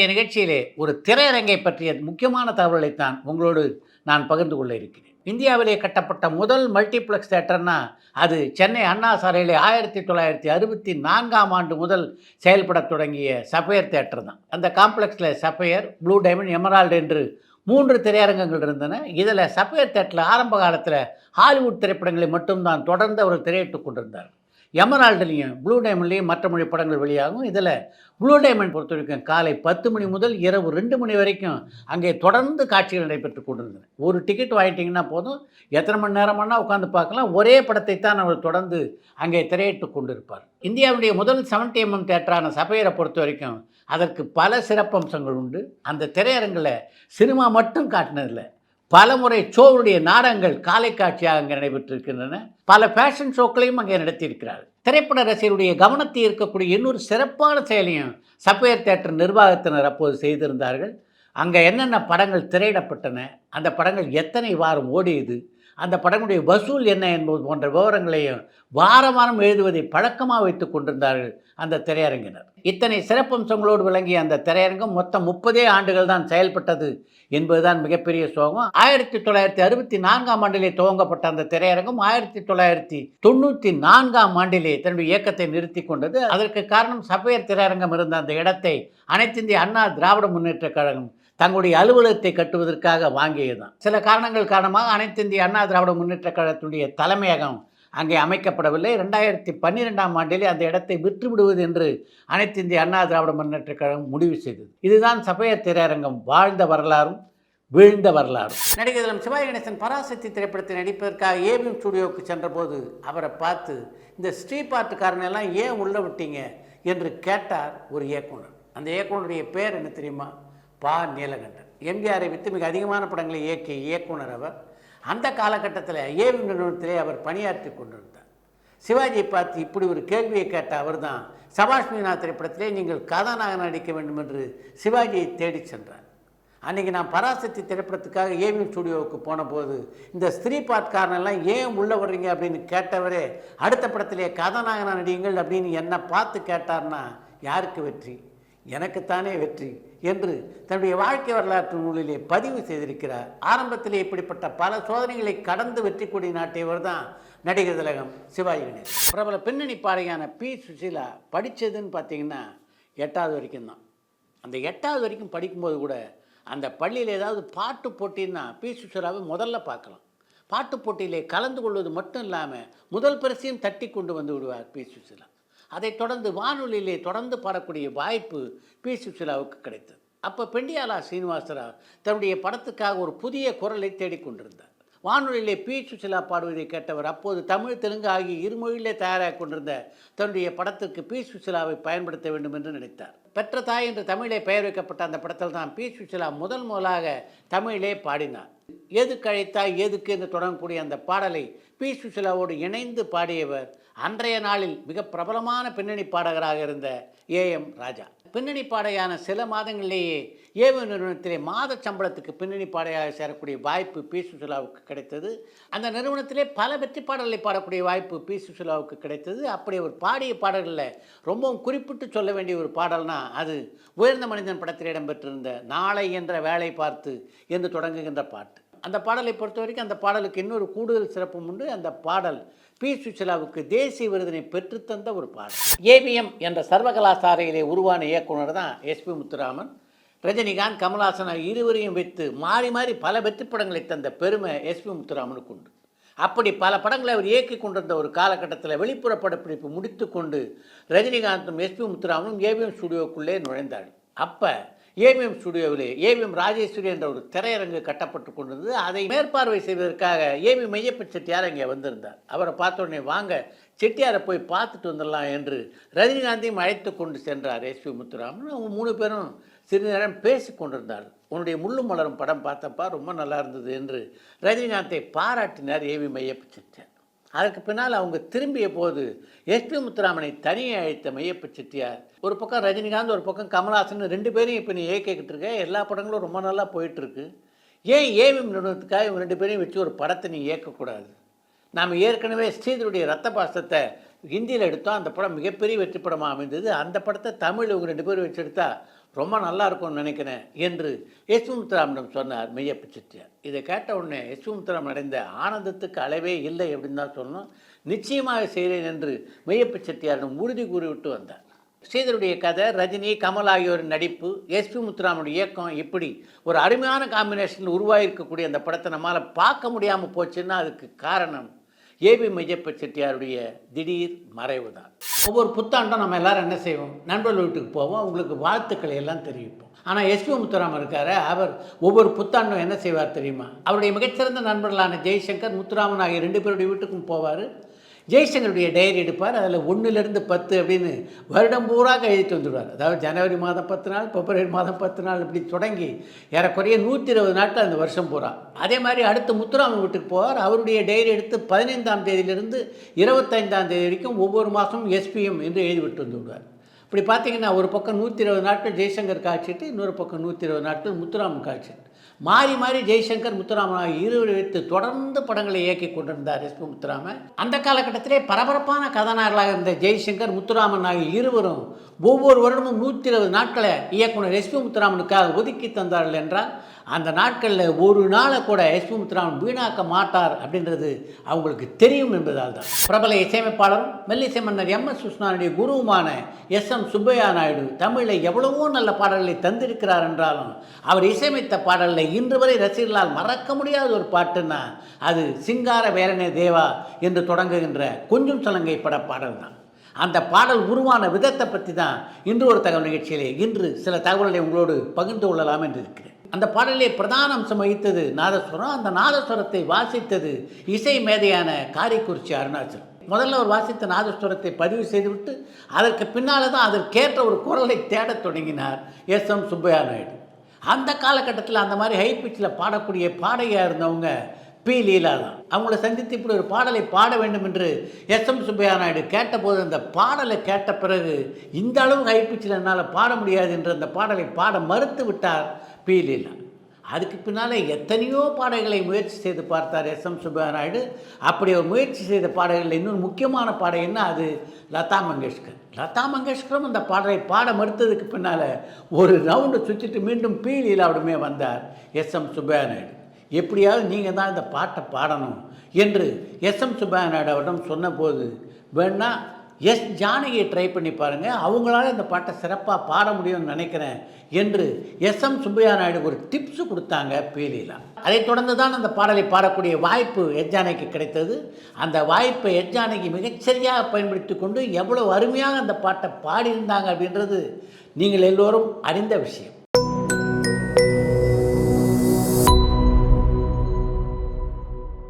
இன்றைய நிகழ்ச்சியிலே ஒரு திரையரங்கை பற்றிய முக்கியமான தகவலைத்தான் உங்களோடு நான் பகிர்ந்து கொள்ள இருக்கிறேன். இந்தியாவிலே கட்டப்பட்ட முதல் மல்டிப்ளெக்ஸ் தேட்டர்னா அது சென்னை அண்ணா சாலையிலே ஆயிரத்தி தொள்ளாயிரத்தி அறுபத்தி நான்காம் ஆண்டு முதல் செயல்படத் தொடங்கிய சஃபையர் தேட்டர் தான். அந்த காம்ப்ளெக்ஸில் சஃபையர் ப்ளூ டைமண்ட் எமரால்டு என்று மூன்று திரையரங்கங்கள் இருந்தன. இதில் சஃபையர் தேட்டரில் ஆரம்ப காலத்தில் ஹாலிவுட் திரைப்படங்களை மட்டும்தான் தொடர்ந்து அவர் திரையிட்டுக் கொண்டிருந்தார் எமரால்டுலேயும் ப்ளூ டைமண்ட்லேயும் மற்ற மொழி படங்கள் வெளியாகும். இதில் ப்ளூ டைமண்ட் பொறுத்த வரைக்கும் காலை பத்து மணி முதல் இரவு ரெண்டு மணி வரைக்கும் அங்கே தொடர்ந்து காட்சிகள் நடைபெற்று கொண்டிருந்தன ஒரு டிக்கெட் வாங்கிட்டீங்கன்னா போதும். எத்தனை மணி நேரமானால் உட்காந்து பார்க்கலாம். ஒரே படத்தை தான் அவர் தொடர்ந்து அங்கே திரையிட்டு கொண்டிருப்பார். இந்தியாவுடைய முதல் செவன்டி எம்எம் தேட்டரான சபையரை பொறுத்த வரைக்கும் அதற்கு பல சிறப்பம்சங்கள் உண்டு. அந்த திரையரங்கில் சினிமா மட்டும் காட்டினதில்லை. பல முறை ஷோவுடைய நாடகங்கள் காலை காட்சியாக அங்கே நடைபெற்றிருக்கின்றன. பல ஃபேஷன் ஷோக்களையும் அங்கே நடத்தியிருக்கிறார் திரைப்பட ரசிகருடைய கவனத்தை இருக்கக்கூடிய இன்னொரு சிறப்பான செயலையும் சப்பையர் தேட்டர் நிர்வாகத்தினர் அப்போது செய்திருந்தார்கள். அங்கே என்னென்ன படங்கள் திரையிடப்பட்டன? அந்த படங்கள் எத்தனை வாரம் ஓடியது? அந்த படங்களுடைய வசூல் என்ன என்பது போன்ற விவரங்களையும் வார வாரம் எழுதுவதை பழக்கமாக வைத்து கொண்டிருந்தார்கள் அந்த திரையரங்கினர். இத்தனை சிறப்பம்சங்களோடு விளங்கிய அந்த திரையரங்கம் மொத்தம் முப்பதே ஆண்டுகள் தான் செயல்பட்டது என்பதுதான் மிகப்பெரிய சோகம். ஆயிரத்தி தொள்ளாயிரத்தி அறுபத்தி நான்காம் ஆண்டிலே துவங்கப்பட்ட அந்த திரையரங்கம் ஆயிரத்தி தொள்ளாயிரத்தி தொண்ணூற்றி நான்காம் ஆண்டிலே தன்னுடைய இயக்கத்தை நிறுத்தி கொண்டது. அதற்கு காரணம் சபையர் திரையரங்கம் இருந்த அந்த இடத்தை அனைத்திந்திய அண்ணா திராவிட முன்னேற்றக் கழகம் தங்களுடைய அலுவலகத்தை கட்டுவதற்காக வாங்கியதுதான். சில காரணங்கள் காரணமாக அனைத்து இந்திய அண்ணா திராவிட முன்னேற்ற கழகத்தினுடைய தலைமையகம் அங்கே அமைக்கப்படவில்லை. ரெண்டாயிரத்தி பன்னிரெண்டாம் ஆண்டிலே அந்த இடத்தை விற்றுவிடுவது என்று அனைத்து இந்திய அண்ணா திராவிட முன்னேற்ற கழகம் முடிவு செய்தது. இதுதான் சபையர் திரையரங்கம் வாழ்ந்த வரலாறும் வீழ்ந்த வரலாறும். நடிகர் தினம் சிவாஜி கணேசன் பராசக்தி திரைப்படத்தில் நடிப்பதற்காக ஏவிஎம் ஸ்டுடியோவுக்கு சென்றபோது அவரை பார்த்து இந்த ஸ்ரீபாட்டுக்காரனெல்லாம் ஏன் உள்ள விட்டீங்க? என்று கேட்டார் ஒரு இயக்குனர். அந்த இயக்குனருடைய பேர் என்ன தெரியுமா? பா. நீலகண்டன். எம்ஜிஆரை வித்து மிக அதிகமான படங்களை இயக்கிய இயக்குனர் அவர். அந்த காலகட்டத்தில் ஏவி நிறுவனத்திலே அவர் பணியாற்றி கொண்டிருந்தார். சிவாஜியை பார்த்து இப்படி ஒரு கேள்வியை கேட்ட அவர் தான் சபாஷ் மீனா திரைப்படத்திலே நீங்கள் கதாநாயகன் நடிக்க வேண்டும் என்று சிவாஜியை தேடிச் சென்றார். அன்றைக்கி நான் பராசக்தி திரைப்படத்துக்காக ஏவிஎம் ஸ்டுடியோவுக்கு போனபோது இந்த ஸ்திரீ பாட்காரனெல்லாம் ஏன் உள்ளே வர்றீங்க அப்படின்னு கேட்டவரே அடுத்த படத்திலே கதாநாயகனா நடியுங்கள் அப்படின்னு என்னை பார்த்து கேட்டார்னா யாருக்கு வெற்றி? எனக்குத்தானே வெற்றி. என்று தன்னுடைய வாழ்க்கை வரலாற்று நூலிலே பதிவு செய்திருக்கிறார். ஆரம்பத்தில் இப்படிப்பட்ட பல சோதனைகளை கடந்து வெற்றி கொடி நாட்டியவர் தான் நடிகர் திலகம் சிவாஜி கணேசன். பிரபல பின்னணி பாடகியான பி. சுசீலா படித்ததுன்னு பார்த்தீங்கன்னா எட்டாவது வரைக்கும் தான். அந்த எட்டாவது வரைக்கும் படிக்கும்போது கூட அந்த பள்ளியில் ஏதாவது பாட்டு போட்டின்னா பி. சுசீலாவை முதல்ல பார்க்கலாம். பாட்டு போட்டியிலே கலந்து கொள்வது மட்டும் இல்லாமல் முதல் பரிசையும் தட்டி கொண்டு வந்து விடுவார் பி. சுசீலா. அதைத் தொடர்ந்து வானொலியிலே தொடர்ந்து பாடக்கூடிய வாய்ப்பு பி சுசிலாவுக்கு கிடைத்தது. அப்போ பெண்டியாலா சீனிவாசராவ் தன்னுடைய படத்துக்காக ஒரு புதிய குரலை தேடிக்கொண்டிருந்தார் வானொலியிலே பி சுசிலா பாடுவதை கேட்டவர் அப்போது தமிழ் தெலுங்கு ஆகிய இருமொழியிலே தயாராக கொண்டிருந்த தன்னுடைய படத்திற்கு பி சுசிலாவை பயன்படுத்த வேண்டும் என்று நினைத்தார். பெற்ற தாய் என்று தமிழே பெயர் வைக்கப்பட்ட அந்த படத்தில் தான் பி சுசிலா முதல் முதலாக தமிழிலே பாடினார். எது அழைத்தாய்? எதுக்கு? என்று தொடங்கக்கூடிய அந்த பாடலை பி சுசிலாவோடு இணைந்து பாடியவர் அன்றைய நாளில் மிக பிரபலமான பின்னணி பாடகராக இருந்த ஏ எம் ராஜா. பின்னணி பாடையான சில மாதங்களிலேயே ஏவு நிறுவனத்திலே மாத சம்பளத்துக்கு பின்னணி பாடையாக சேரக்கூடிய வாய்ப்பு பி. சுசிலாவுக்கு கிடைத்தது. அந்த நிறுவனத்திலே பல வெற்றி பாடல்களை பாடக்கூடிய வாய்ப்பு பி. சுசிலாவுக்கு கிடைத்தது. அப்படி ஒரு பாடிய பாடல்களில் ரொம்பவும் குறிப்பிட்டு சொல்ல வேண்டிய ஒரு பாடல்னா அது உயர்ந்த மனிதன் படத்தில் இடம்பெற்றிருந்த நாளை என்ற வேலை பார்த்து என்று தொடங்குகின்ற பாட்டு. அந்த பாடலை பொறுத்த வரைக்கும் அந்த பாடலுக்கு இன்னொரு கூடுதல் சிறப்பும் உண்டு. அந்த பாடல் பி சுசிலாவுக்கு தேசிய விருதினை பெற்றுத்தந்த ஒரு பாடல். ஏவிஎம் என்ற சர்வகலாசாலையிலே உருவான இயக்குனர் தான் எஸ்பி முத்துராமன். ரஜினிகாந்த் கமல்ஹாசன் இருவரையும் வைத்து மாறி மாறி பல வெற்றி படங்களை தந்த பெருமை எஸ்பி முத்துராமனுக்கு உண்டு. அப்படி பல படங்களை அவர் இயக்கி கொண்டிருந்த ஒரு காலகட்டத்தில் வெளிப்புற படப்பிடிப்பு முடித்து கொண்டு ரஜினிகாந்தும் எஸ்பி முத்துராமனும் ஏவிஎம் ஸ்டுடியோக்குள்ளே நுழைந்தார்கள் அப்போ ஏவிஎம் ஸ்டுடியோவிலே ஏவிஎம் ராஜேஸ்வரி என்ற ஒரு திரையரங்கு கட்டப்பட்டு கொண்டிருந்தது. அதை மேற்பார்வை செய்வதற்காக ஏவி மையப்பன் செட்டியார் இங்கே வந்திருந்தார். அவரை பார்த்தோடனே வாங்க செட்டியாரை போய் பார்த்துட்டு வந்துடலாம் என்று ரஜினிகாந்தையும் அழைத்து கொண்டு சென்றார் எஸ்பி முத்துராமன். அவங்க மூணு பேரும் சிறிது நேரம் பேசி கொண்டிருந்தார். உன்னுடைய முள்ளும் மலரும் படம் பார்த்தப்பா ரொம்ப நல்லா இருந்தது என்று ரஜினிகாந்தை பாராட்டினார் ஏவி மையப்பன் செட்டியார். அதற்கு பின்னால் அவங்க திரும்பிய போது எஸ்பி முத்துராமனை தனியே அழைத்த மையப்ப செட்டியார். ஒரு பக்கம் ரஜினிகாந்த் ஒரு பக்கம் கமல்ஹாசன் ரெண்டு பேரையும் இப்போ நீ இயக்கிக்கிட்டு இருக்க. எல்லா படங்களும் ரொம்ப நல்லா போயிட்டுருக்கு ஏன் ஏவிஎம் நிறுவனத்துக்காக இவங்க ரெண்டு பேரையும் வச்சு ஒரு படத்தை நீ இயக்கக்கூடாது நாம் ஏற்கனவே ஸ்ரீதருடைய ரத்த பாசத்தை ஹிந்தியில் எடுத்தோம். அந்த படம் மிகப்பெரிய வெற்றி படமாக அமைந்தது. அந்த படத்தை தமிழ் இவங்க ரெண்டு பேரும் வச்சு எடுத்தா ரொம்ப நல்லா இருக்கும்னு நினைக்கிறேன் என்று யசுமுத்ராமிடம் சொன்னார் மெய்யப்ப செட்டியார் இதை கேட்ட உடனே யஷ்வமுத்துராமன் அடைந்த ஆனந்தத்துக்கு அளவே இல்லை அப்படின்னு தான் சொல்லணும். நிச்சயமாக செய்கிறேன் என்று மெய்யப்ப செட்டியாரிடம் உறுதி கூறிவிட்டு வந்தார். ஸ்ரீதருடைய கதை ரஜினி கமல் ஆகியோரின் நடிப்பு எஸ்பி முத்துராமனுடைய இயக்கம் இப்படி ஒரு அருமையான காம்பினேஷனில் உருவாகிருக்கக்கூடிய அந்த படத்தை நம்மளால் பார்க்க முடியாமல் போச்சுன்னா அதுக்கு காரணம் ஏபி மையப்ப செட்டியாருடைய திடீர் மறைவு தான் ஒவ்வொரு புத்தாண்டும் நம்ம எல்லாரும் என்ன செய்வோம்? நண்பர்கள் வீட்டுக்கு போவோம். உங்களுக்கு வாழ்த்துக்களை எல்லாம் தெரிவிப்போம். ஆனால் எஸ்பி முத்துராமன் இருக்கார். அவர் ஒவ்வொரு புத்தாண்டும் என்ன செய்வார் தெரியுமா? அவருடைய மிகச்சிறந்த நண்பர்களான ஜெய்சங்கர் முத்துராமன் ஆகிய ரெண்டு பேருடைய வீட்டுக்கும் போவார். ஜெய்சங்கருடைய டைரி எடுப்பார் அதில் ஒன்றுலேருந்து பத்து அப்படின்னு வருடம் பூராக எழுதிட்டு வந்துடுவார். அதாவது ஜனவரி மாதம் பத்து நாள் பிப்ரவரி மாதம் பத்து நாள் இப்படி தொடங்கி ஏறக்குறைய நூற்றி இருபது நாட்கள் அந்த வருஷம் பூரா. அதே மாதிரி அடுத்து முத்துராமன் வீட்டுக்கு போவார். அவருடைய டைரி எடுத்து பதினைந்தாம் தேதியிலிருந்து இருபத்தைந்தாம் தேதி வரைக்கும் ஒவ்வொரு மாதமும் எஸ்பிஎம் என்று எழுதி விட்டு வந்து விடுவார். இப்படி பார்த்தீங்கன்னா ஒரு பக்கம் நூற்றி இருபது நாட்கள் ஜெய்சங்கர் காய்ச்சிட்டு இன்னொரு பக்கம் நூற்றி இருபது நாட்கள் முத்துராமன் காய்ச்சிட்டு. மாறி மாறி ஜெய்சங்கர் முத்துராமன் இருவர் வைத்து தொடர்ந்து படங்களை இயக்கி கொண்டிருந்தார் எஸ்பி முத்துராமன். அந்த காலகட்டத்திலே பரபரப்பான கதாநாயகர்களாக இருந்த ஜெய்சங்கர் முத்துராமன் ஆகிய இருவரும் ஒவ்வொரு வருடமும் நூற்றி இருபது நாட்களை இயக்குனர் எஸ்பி முத்துராமனுக்காக ஒதுக்கி தந்தார்கள் என்றால் அந்த நாட்களில் ஒரு நாளை கூட எஸ்பி முத்துராமன் வீணாக்க மாட்டார் அப்படின்றது அவங்களுக்கு தெரியும் என்பதால் தான். பிரபல இசையமைப்பாளரும் மெல்லிசை மன்னர் எம். எஸ். கிருஷ்ணனுடைய குருவுமான எஸ். எம். சுப்பையா நாயுடு தமிழில் எவ்வளவோ நல்ல பாடல்களை தந்திருக்கிறார் என்றாலும் அவர் இசையமைத்த பாடலில் இன்று வரை ரசிகர்களால் மறக்க முடியாத ஒரு பாட்டுன்னா அது சிங்கார வேலனே தேவா என்று தொடங்குகின்ற கொஞ்சம் சலங்கை பட பாடல் தான். அந்த பாடல் உருவான விதத்தை பற்றி தான் இன்று ஒரு தகவல் நிகழ்ச்சியிலே இன்று சில தகவல்களை உங்களோடு பகிர்ந்து கொள்ளலாம் என்று இருக்கிறேன். அந்த பாடலே பிரதான அம்சம் வகித்தது நாதஸ்வரம். அந்த நாதஸ்வரத்தை வாசித்தது இசை மேதையான காரைக்குறிச்சி அருணாச்சலம். முதல்ல அவர் வாசித்த நாதஸ்வரத்தை பதிவு செய்துவிட்டு அதற்கு பின்னால் தான் அதற்கேற்ற ஒரு குரலை தேடத் தொடங்கினார் எஸ் எம் சுப்பையா நாயுடு அந்த காலகட்டத்தில் அந்த மாதிரி ஹை பிச்சில் பாடக்கூடிய பாடகியாக இருந்தவங்க பி. லீலா தான். அவங்கள சந்தித்து இப்படி ஒரு பாடலை பாட வேண்டும் என்று எஸ் எம் சுப்பையா நாயுடு கேட்டபோது அந்த பாடலை கேட்ட பிறகு இந்த அளவு ஹை பிச்சில் என்னால் பாட முடியாது என்று அந்த பாடலை பாட மறுத்து விட்டார் பி. லீலா. அதுக்கு பின்னால் எத்தனையோ பாடல்களை முயற்சி செய்து பார்த்தார் எஸ் எம் சுப்பநாயுடு. நாயுடு அப்படி ஒரு முயற்சி செய்த பாடல்களில் இன்னொரு முக்கியமான பாடகன்னா அது லதா மங்கேஷ்கர். லதா மங்கேஷ்கரும் அந்த பாடலை பாட மறுத்ததுக்கு பின்னால் ஒரு ரவுண்டு சுற்றிட்டு மீண்டும் பி லீலாவிடமே வந்தார் எஸ் எம் சுப்பநாயுடு. நாயுடு எப்படியாவது நீங்கள் தான் இந்த பாட்டை பாடணும் என்று எஸ் எம் சுப்பநாயுடு அவரிடம் சொன்னபோது வேணால் எஸ் ஜானகியை ட்ரை பண்ணி பாருங்கள் அவங்களால இந்த பாட்டை சிறப்பாக பாட முடியும்னு நினைக்கிறேன் என்று எஸ் எம் சுப்பையா நாயுடு ஒரு டிப்ஸ் கொடுத்தாங்க பீலீலா அதைத் தொடர்ந்து தான் அந்த பாடலை பாடக்கூடிய வாய்ப்பு எஸ் கிடைத்தது. அந்த வாய்ப்பை எஜ்ஜானைக்கு மிகச்சரியாக பயன்படுத்தி கொண்டு எவ்வளோ அருமையாக அந்த பாட்டை பாடியிருந்தாங்க அப்படின்றது நீங்கள் எல்லோரும் அறிந்த விஷயம்.